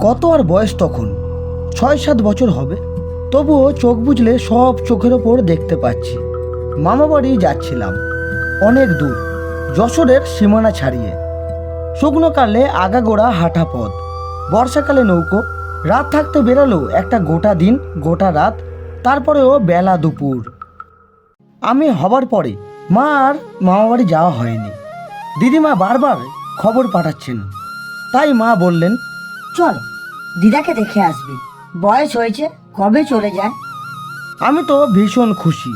কত আর বয়স তখন? ছয় সাত বছর হবে। তবুও চোখ বুঝলে সব চোখের ওপর দেখতে পাচ্ছি। মামা বাড়ি যাচ্ছিলাম, অনেক দূর, যশোরের সীমানা ছাড়িয়ে। শুকনোকালে আগাগোড়া হাঁটা পথ, বর্ষাকালে নৌকো, রাত থাকতে বেরোলো একটা গোটা দিন, গোটা রাত, তারপরেও বেলা দুপুর। আমি হবার পরে মা আর মামাবাড়ি যাওয়া হয়নি। দিদিমা বারবার খবর পাঠাচ্ছেন। তাই মা বললেন চল, দিদাকে দেখে আসবি। বয়স হয়েছে, কবে চলে যায়? আমি তো ভীষণ খুশি।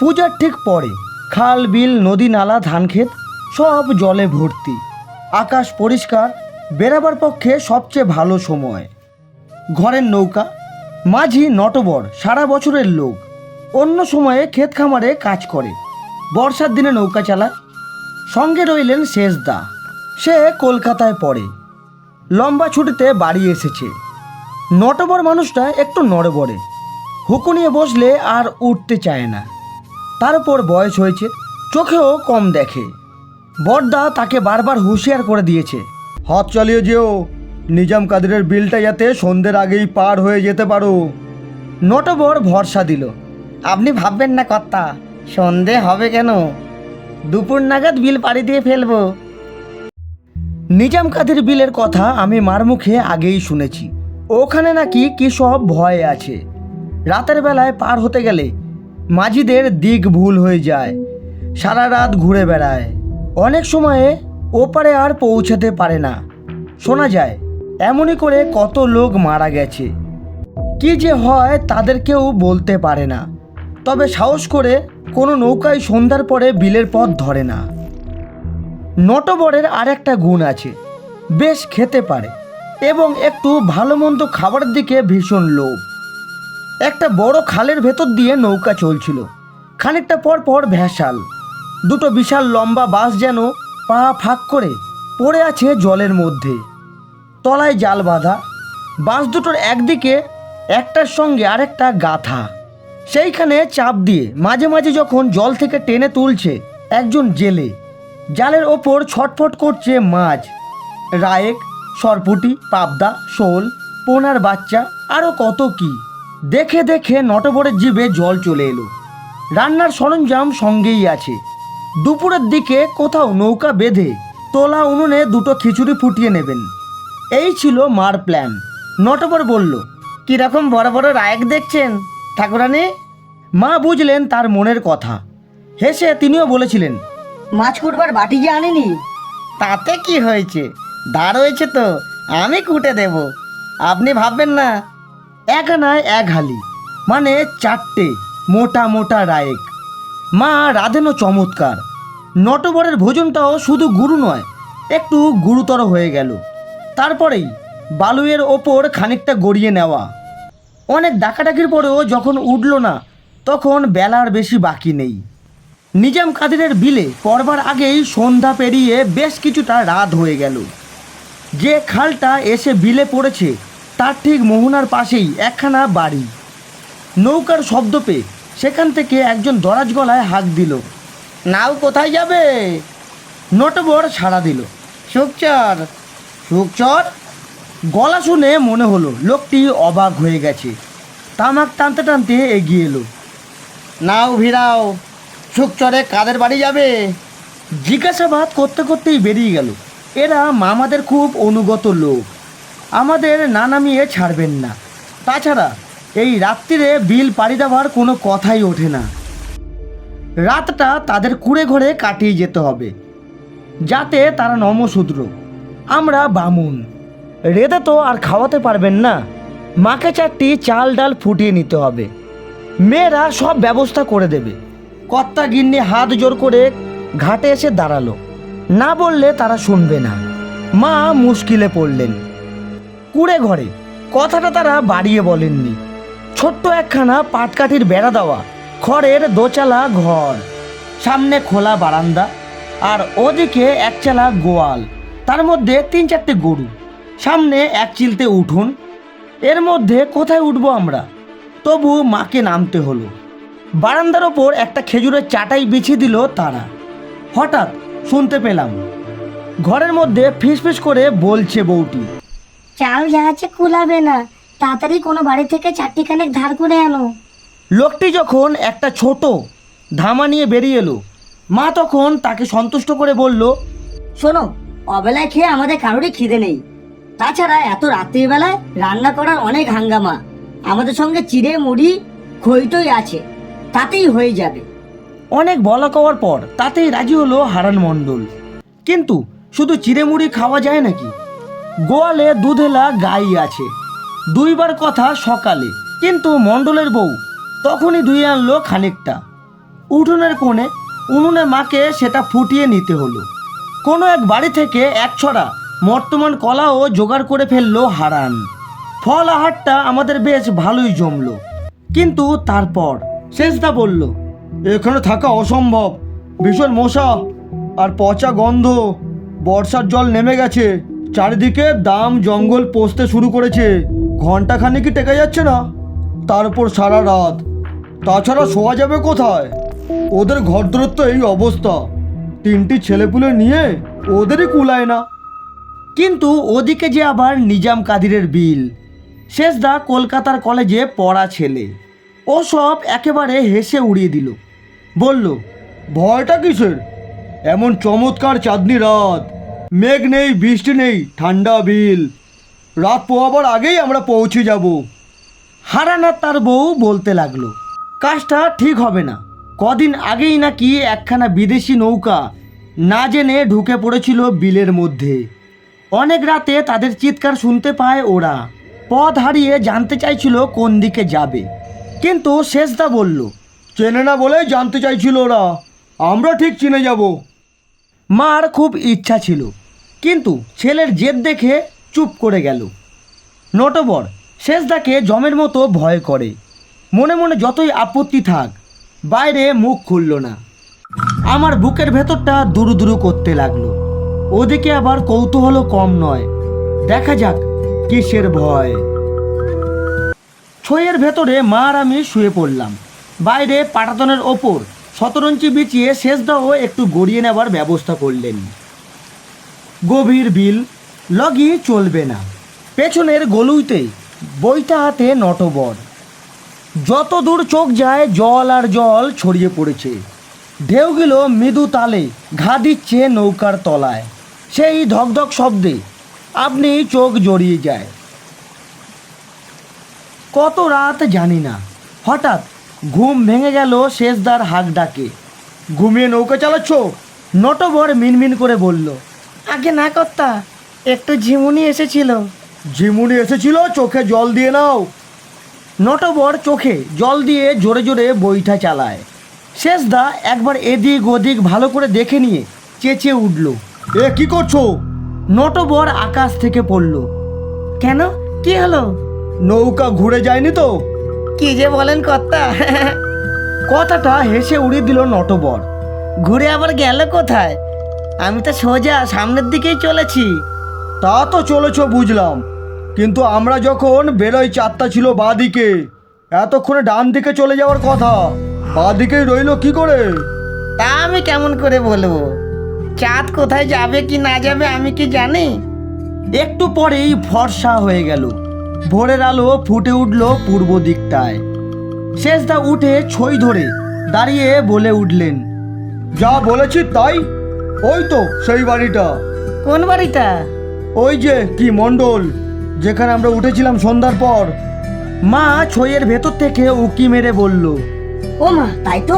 পূজার ঠিক পরে খাল, বিল, নদী নালা, ধান ক্ষেত সব জলে ভর্তি। আকাশ পরিষ্কার বেরাবার পক্ষে সবচেয়ে ভালো সময়। ঘরের নৌকা, মাঝি নটবর, সারা বছরের লোক। অন্য সময়ে ক্ষেত খামারে কাজ করে। বর্ষার দিনে নৌকা চালায়। সঙ্গে রইলেন শেষদা সে কলকাতায় পড়ে। লম্বা ছুটিতে বাড়ি এসেছে। নটবর মানুষটা একটু নড়বড়ে। হুকু নিয়ে বসলে আর উঠতে চায় না। তার উপর বয়স হয়েছে চোখেও কম দেখে। বড়দা তাকে বারবার হুঁশিয়ার করে দিয়েছে হাত চালিয়ে যেও নিজাম কাদিরের বিলটা যাতে সন্ধ্যের আগেই পার হয়ে যেতে পারো। নটবর ভরসা দিল আপনি ভাববেন না কর্তা সন্ধে হবে কেন? দুপুর নাগাদ বিল পাড়ি দিয়ে ফেলব। নিজাম কাদের বিলের কথা আমি মার মুখে আগেই শুনেছি। ওখানে নাকি কি সব ভয় আছে। রাতের বেলায় পার হতে গেলে মাঝিদের দিক ভুল হয়ে যায়, সারা রাত ঘুরে বেড়ায়। অনেক সময়ে ওপারে আর পৌঁছাতে পারে না। শোনা যায়, এমনই করে কত লোক মারা গেছে। কি যে হয় তাদের কেউ বলতে পারে না। তবে সাহস করে কোনো নৌকায় সন্ধ্যার পরে বিলের পথ ধরে না। নটবরের আর একটা গুণ আছে। বেশ খেতে পারে এবং একটু ভালো মন্দ খাবারের দিকে ভীষণ লোভ। একটা বড় খালের ভেতর দিয়ে নৌকা চলছিল। খানিকটা পর পর ভেসাল। দুটো বিশাল লম্বা বাস যেন পা ফাঁক করে পড়ে আছে জলের মধ্যে। তলায় জাল বাঁধা। বাস দুটোর একদিকে একটার সঙ্গে আরেকটা গাথা। সেইখানে চাপ দিয়ে মাঝে মাঝে যখন জল থেকে টেনে তুলছে একজন জেলে জালের ওপর ছটফট করছে মাছ। রায়েক, সরপুটি, পাবদা, শোল, পোনার বাচ্চা আরও কত কি। দেখে দেখে নটবরের জিভে জল চলে এলো। রান্নার সরঞ্জাম সঙ্গেই আছে। দুপুরের দিকে কোথাও নৌকা বেঁধে তোলা উনুনে দুটো খিচুড়ি ফুটিয়ে নেবেন। এই ছিল মার প্ল্যান। নটবর বলল, কীরকম বড় বড় রায়েক দেখছেন, ঠাকুরানি? মা বুঝলেন তার মনের কথা। হেসে তিনিও বলেছিলেন মাছ কুটবার বাটি যে আনেনি? তাতে কি হয়েছে? দাঁড় হয়েছে তো, আমি কুটে দেব। আপনি ভাববেন না। এক আনায় এক হালি মানে চারটে মোটা মোটা রায়েক। মা রাধেনও চমৎকার। নটবরের ভোজনটাও শুধু গুরু নয়, একটু গুরুতর হয়ে গেল। তারপরেই বালুয়ের ওপর খানিকটা গড়িয়ে নেওয়া। অনেক ডাকাডাকির পরেও যখন উঠল না, তখন বেলার বেশি বাকি নেই। নিজাম কাদিরের বিলে পড়বার আগেই সন্ধ্যা পেরিয়ে বেশ কিছুটা রাত হয়ে গেল। যে খালটা এসে বিলে পড়েছে, তার ঠিক মোহনার পাশেই একখানা বাড়ি। নৌকার শব্দ পেয়ে সেখান থেকে একজন দরাজ গলায় হাঁক দিল, নাও কোথায় যাবে? নটবর সাড়া দিল সুকচর সুকচর গলা শুনে মনে হলো লোকটি অবাক হয়ে গেছে। তামাক টানতে টানতে এগিয়ে এলো, নাও ভিড়াও। সুকচরে কাদের বাড়ি যাবে? জিজ্ঞাসাবাদ করতে করতেই বেরিয়ে গেল। এরা মামাদের খুব অনুগত লোক। আমাদের না নামিয়ে ছাড়বেন না। তাছাড়া এই রাত্রিরে বিল পাড়ি দেওয়ার কোনো কথাই ওঠে না। রাতটা তাদের কুড়ে ঘরে কাটিয়ে যেতে হবে, যাতে তারা নমশূদ্র। আমরা বামুন। রেদে তো আর খাওয়াতে পারবেন না। মাকে চারটি চাল ডাল ফুটিয়ে নিতে হবে। মেয়েরা সব ব্যবস্থা করে দেবে। কর্তা গিন্নি হাত জোর করে ঘাটে এসে দাঁড়াল। না বললে তারা শুনবে না। মা মুশকিলে পড়লেন। কুড়ে ঘরে কথাটা তারা বাড়িয়ে বলেননি। ছোট্ট একখানা পাটকাঠির বেড়া দেওয়া, খড়ের দোচালা ঘর, সামনে খোলা বারান্দা, আর ওদিকে একচালা গোয়াল, তার মধ্যে তিন চারটে গরু, সামনে এক চিলতে উঠুন, এর মধ্যে কোথায় উঠবো আমরা? তবু মাকে নামতে হলো। বারান্দার ওপর একটা খেজুরের চাটাই বিছিয়ে দিল তারা। হঠাৎ শুনতে পেলাম ঘরের মধ্যে ফিসফিস করে বলছে বউটি চাল আছে কুলাবে না তাড়াতাড়ি কোনো বাড়ি থেকে চারটি খানেক ধার করে আনো। লোকটি যখন একটা ছোট ধামা নিয়ে বেরিয়ে এলো মা তখন তাকে সন্তুষ্ট করে বলল শোনো অবেলায় খেয়ে আমাদের কারোরই খিদে নেই। তাছাড়া এত রাত্রিবেলায় রান্না করার অনেক হাঙ্গামা। আমাদের সঙ্গে চিড়ে মুড়ি খইটই আছে। তাতেই হয়ে যাবে। অনেক বলা কওয়ার পর তাতেই রাজি হলো হারান মণ্ডল। কিন্তু শুধু চিড়েমুড়ি খাওয়া যায় নাকি? গোয়ালে দুধেলা গাই আছে। দুইবার কথা সকালে। কিন্তু মণ্ডলের বউ তখনই ধুয়ে আনলো খানিকটা। উঠোনের কোণে উনুনে মাকে সেটা ফুটিয়ে নিতে হলো। কোনো এক বাড়ি থেকে এক ছড়া বর্তমান কলাও জোগাড় করে ফেলল হারান। ফল আহারটা আমাদের বেশ ভালোই জমলো। কিন্তু তারপর শেষদা বলল, এখানে থাকা অসম্ভব। ভীষণ মশা আর পচা গন্ধ। বর্ষার জল নেমে গেছে। চারিদিকে দাম জঙ্গল পচতে শুরু করেছে। ঘন্টাখানে কি টেকা যাচ্ছে না? তার উপর সারা রাত। তাছাড়া শোয়া যাবে কোথায়? ওদের ঘর দূরত্ব এই অবস্থা। তিনটি ছেলেপুলে নিয়ে ওদেরই কুলায় না। কিন্তু ওদিকে যে আবার নিজাম কাদিরের বিল। শেষদা কলকাতার কলেজে পড়া ছেলে। ও সব একেবারে হেসে উড়িয়ে দিল। বলল, ভয়টা কিসের? এমন চমৎকার চাঁদনি রাত। মেঘ নেই, বৃষ্টি নেই, ঠান্ডা বিল। রাত পোহাবার আগেই আমরা পৌঁছে যাব। হারানা তার বউ বলতে লাগল, কাজটা ঠিক হবে না। কদিন আগেই নাকি একখানা বিদেশি নৌকা না জেনে ঢুকে পড়েছিল বিলের মধ্যে। অনেক রাতে তাদের চিৎকার শুনতে পায় ওরা। পথ হারিয়ে জানতে চাইছিল কোন দিকে যাবে। কিন্তু শেষদা বলল, চেনে না বলেই জানতে চাইছিল ওরা। আমরা ঠিক চিনে যাব। মার খুব ইচ্ছা ছিল, কিন্তু ছেলের জেদ দেখে চুপ করে গেল। নটবর, শেষদাকে জমের মতো ভয় করে। মনে মনে যতই আপত্তি থাক, বাইরে মুখ খুলল না। আমার বুকের ভেতরটা দুরু দুরু করতে লাগল। ওদিকে আবার কৌতূহলও কম নয়। দেখা যাক কিসের ভয়। ছইয়ের ভেতরে মা আর আমি শুয়ে পড়লাম। বাইরে পাটাতনের ওপর শতরঞ্চি বিছিয়ে শেষদাও একটু গড়িয়ে নেবার ব্যবস্থা করলেন। গভীর বিল, লগি চলবে না। পেছনের গলুইতে বইটা হাতে নটবর। যত দূর চোখ যায় জল আর জল ছড়িয়ে পড়েছে। ঢেউগুলো মৃদু তালে, ঘা দিচ্ছে নৌকার তলায়। সেই ধকধক শব্দে আপনি চোখ জড়িয়ে যায়। কত রাত জানি না। হঠাৎ ঘুম ভেঙে গেল শেষদার হাক ডাকে ঘুমিয়ে নৌকা চালাচ্ছ? নটবর মিনমিন করে বলল, আগে না কর্তা, একটু ঝিমুনি এসেছিল। ঝিমুনি এসেছিল? চোখে জল দিয়ে নাও। নটবর চোখে জল দিয়ে জোরে জোরে বইটা চালায়। শেষদা একবার এদিক ওদিক ভালো করে দেখে নিয়ে চেঁচে উঠল, এ কি করছ? নটবর আকাশ থেকে পড়ল, কেন? কি হলো? নৌকা ঘুরে যায়নি তো? কি যে বলেন কর্তা? কথাটা হেসে উড়িয়ে দিল নটবর। ঘুরে আবার গেল কোথায়? আমি তো সোজা সামনের দিকেই চলেছি। তা তো চলেছ বুঝলাম। কিন্তু আমরা যখন বেরোই চারটা ছিল বাঁ দিকে এতক্ষণে ডান দিকে চলে যাওয়ার কথা। বাঁ দিকেই রইল কি করে? তা আমি কেমন করে বলব? চাঁদ কোথায় যাবে কি না যাবে আমি কি জানি? একটু পরেই ফর্সা হয়ে গেল। ভোরের আলো ফুটে উঠল পূর্ব দিকটায়। শেষদা উঠে ছই ধরে দাঁড়িয়ে বলে উঠলেন যা বলেছি তাই? ওই তো সেই বাড়িটা। কোন বাড়িটা? ওই যে কি মণ্ডল যেখানে আমরা উঠেছিলাম সন্ধ্যার পর। মা ছইয়ের ভেতর থেকে উকি মেরে বলল ও মা তাই তো।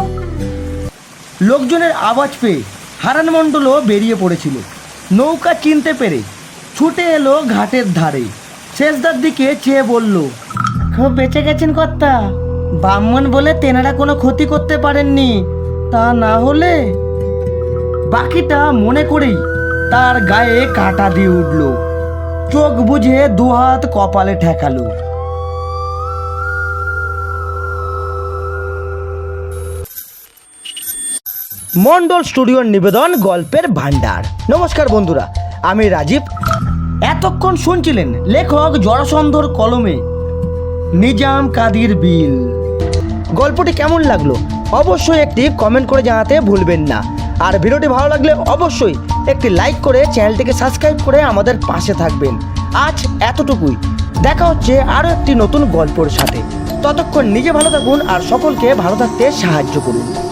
লোকজনের আওয়াজ পেয়ে হারান মণ্ডলও বেরিয়ে পড়েছিল। নৌকা চিনতে পেরে ছুটে এলো ঘাটের ধারে। শেষদার দিকে চেয়ে বলল, খুব বেঁচে গেছেন কর্তা। ব্রাহ্মণ বলে তেনারা কোনো ক্ষতি করতে পারেননি, তা না হলে? বাকিটা মনে করেই তার গায়ে কাঁটা দিয়ে উঠল। চোখ বুঝে দুহাত কপালে ঠেকালো। মন্ডল স্টুডিওর নিবেদন, গল্পের ভান্ডার নমস্কার বন্ধুরা, আমি রাজীব। এতক্ষণ শুনছিলেন লেখক জরাসন্ধর কলমে, নিজাম কাদির বিল। গল্পটি কেমন লাগল? অবশ্যই একটি কমেন্ট করে জানাতে ভুলবেন না। আর ভিডিওটি ভালো লাগলে অবশ্যই একটি লাইক করে চ্যানেলটিকে সাবস্ক্রাইব করে আমাদের পাশে থাকবেন। আজ এতটুকুই। দেখা হচ্ছে আরও একটি নতুন গল্পর সাথে। ততক্ষণ নিজে ভালো থাকুন আর সকলকে ভালো থাকতে সাহায্য করুন।